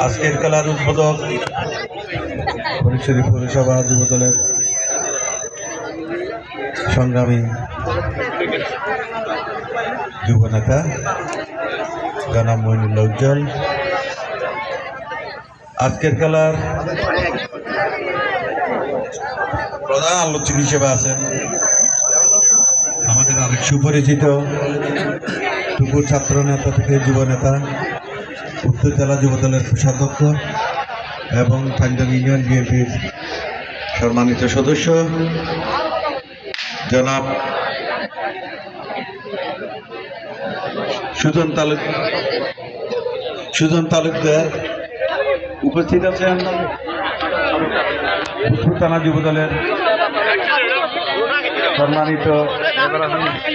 আজকের খেলার উদ্বোধক ফরিদশরী পৌরসভা যুব দলের সংগ্রামী যুব নেতা জনাব মইনুল্লাহ উজ্জ্বল। আজকের খেলার প্রধান আলোচক হিসেবে আছেন আমাদের আরেক সুপরিচিত টুকুর ছাত্র নেতা থেকে যুব নেতা উত্তর জেলা যুব দলের কোষাধ্যক্ষ এবং পাঞ্জাব ইউনিয়ন বিএনপির সম্মানিত সদস্য। জনাব সুজন তালুক সুজন তালুকদার উপস্থিত আছেন। থানা যুব দলের সম্মানিত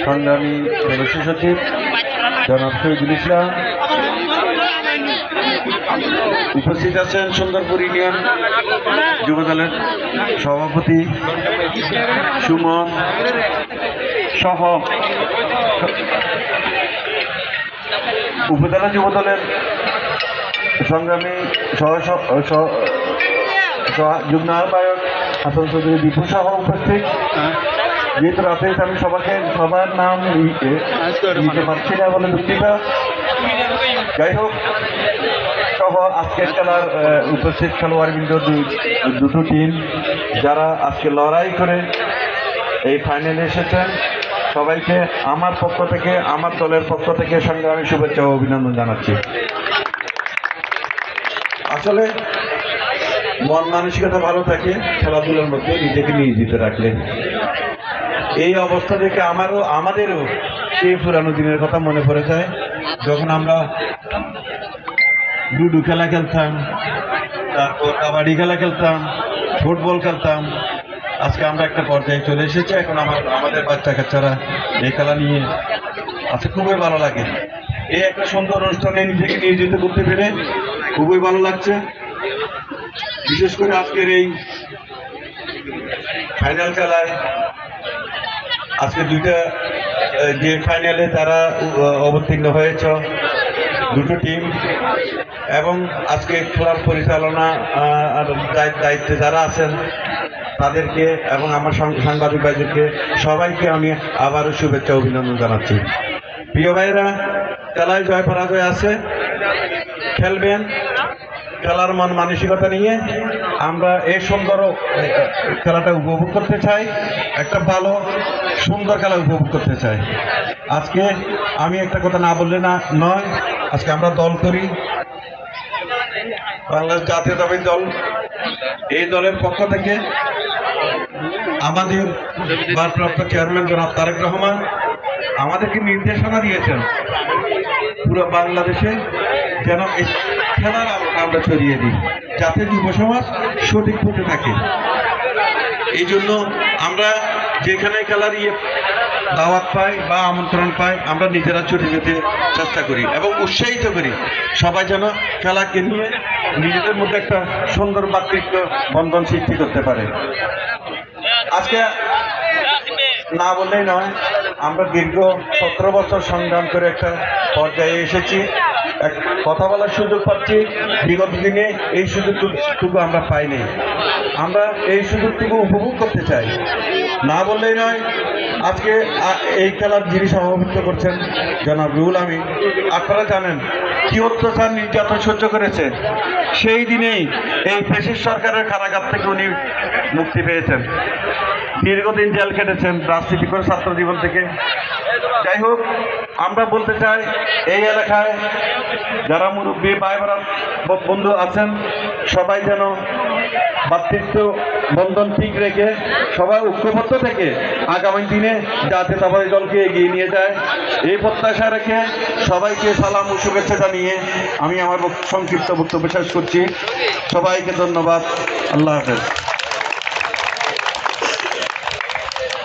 সংগ্রামী সদস্য সচিব জনাব শহীদুল ইসলাম। উপস্থিত আছেন সুন্দরপুর ইউনিয়ন যুব দলের সভাপতি সুমন সহ উপজেলা যুব দলের সংগ্রামী সহ যুগ্ম আহ্বায়ক হাসান চৌধুরী দীপু সহ উপস্থিত। যেহেতু রাতে আমি সবাইকে সবার নাম নিতে পারছি না বলে দুঃখিত। যাই হোক সহ আজকের খেলার উপস্থিত খেলোয়াড়বৃন্দ দু- দুটো টিম যারা আজকে লড়াই করে এই ফাইনালে এসেছেন। সবাইকে আমার পক্ষ থেকে, আমার দলের পক্ষ থেকে সংগ্রামী শুভেচ্ছা ও অভিনন্দন জানাচ্ছি। আসলে মন মানসিকতা ভালো থাকে, খেলাধুলার মধ্যে নিজেকে নিয়োজিত রাখলে। এই অবস্থা থেকে আমারও, আমাদেরও সেই পুরানো দিনের কথা মনে পড়ে যায়। যখন আমরা লুডু খেলা খেলতাম, তারপর কাবাডি খেলা খেলতাম, ফুটবল খেলতাম। আজকে আমরা একটা পর্যায়ে চলে এসেছি, এখন আমার, আমাদের বাচ্চা কাচ্চারা এই খেলা নিয়ে আছে, খুবই ভালো লাগে। এই একটা সুন্দর অনুষ্ঠানে নিজেকে নিয়োজিত করতে পেরে খুবই ভালো লাগছে। বিশেষ করে আজকের এই ফাইনাল খেলায়, আজকে দুইটা যে ফাইনালে তারা অবতীর্ণ হয়েছে। দুটো টিম এবং আজকে খেলার পরিচালনা দায়িত্বে যারা আছেন তাদেরকে এবং আমার সাংবাদিক ভাইদেরকে সবাইকে আমি আবারও শুভেচ্ছা অভিনন্দন জানাচ্ছি। প্রিয় ভাইরা খেলায় জয় পরাজয় আছে। খেলবেন। খেলার মন মানসিকতা নিয়ে আমরা এই সুন্দর খেলাটা উপভোগ করতে চাই। একটা ভালো, সুন্দর খেলা উপভোগ করতে চাই। আজকে আমি একটা কথা না বললে না, নয় আজকে আমরা দল করি। বাংলাদেশ জাতীয়তাবাদী দল। এই দলের পক্ষ থেকে আমাদের ভারপ্রাপ্ত চেয়ারম্যান জনাব তারেক রহমান আমাদেরকে নির্দেশনা দিয়েছেন, পুরো বাংলাদেশে যেন এই খেলার আলোটা আমরা ছড়িয়ে দিই, যাতে যুব সমাজ সঠিক পথে থাকে। এই জন্য আমরা যেখানে খেলার ইয়ে দাওয়াত পাই বা আমন্ত্রণ পাই আমরা নিজেরা ছুটে যেতে চেষ্টা করি এবং উৎসাহিত করি। সবাই যেন খেলাকে নিয়ে নিজেদের মধ্যে একটা সুন্দর মাতৃত্ব বন্ধন সৃষ্টি করতে পারে। আজকে না বললেই নয়, আমরা দীর্ঘ সতেরো বছর সংগ্রাম করে একটা পর্যায়ে এসেছি। এক কথা বলার সুযোগ পাচ্ছি, বিগত দিনে এই সুযোগটুকু আমরা পাইনি। আমরা এই সুযোগটুকু উপভোগ করতে চাই। না বললেই নয় আজকে এই খেলার যিনি সভাপতিত্ব করছেন জনাব রুহুল আমি আপনারা জানেন কি অত্যাচার নির্যাতন সহ্য করেছে? সেই দিনেই এই ফেসিস সরকারের কারাগার থেকে উনি মুক্তি পেয়েছেন। দীর্ঘদিন জেল কেটেছেন রাজনীতি করে ছাত্র জীবন থেকে। যাই হোক, আমরা বলতে চাই, এই এলাকায় যারা মুরব্বী ভাই বন্ধু আছেন, সবাই যেন ভাতৃত্ব বন্ধন ঠিক রেখে সবাই ঐক্যবদ্ধ থেকে আগামী দিনে জাতীয়তাবাদী দলকে এগিয়ে নিয়ে যায়। এই প্রত্যাশা রেখে সবাইকে সালাম ও শুভেচ্ছা জানিয়ে আমি আমার সংক্ষিপ্ত বক্তব্য শেষ করছি। সবাইকে ধন্যবাদ। আল্লাহ হাফেজ।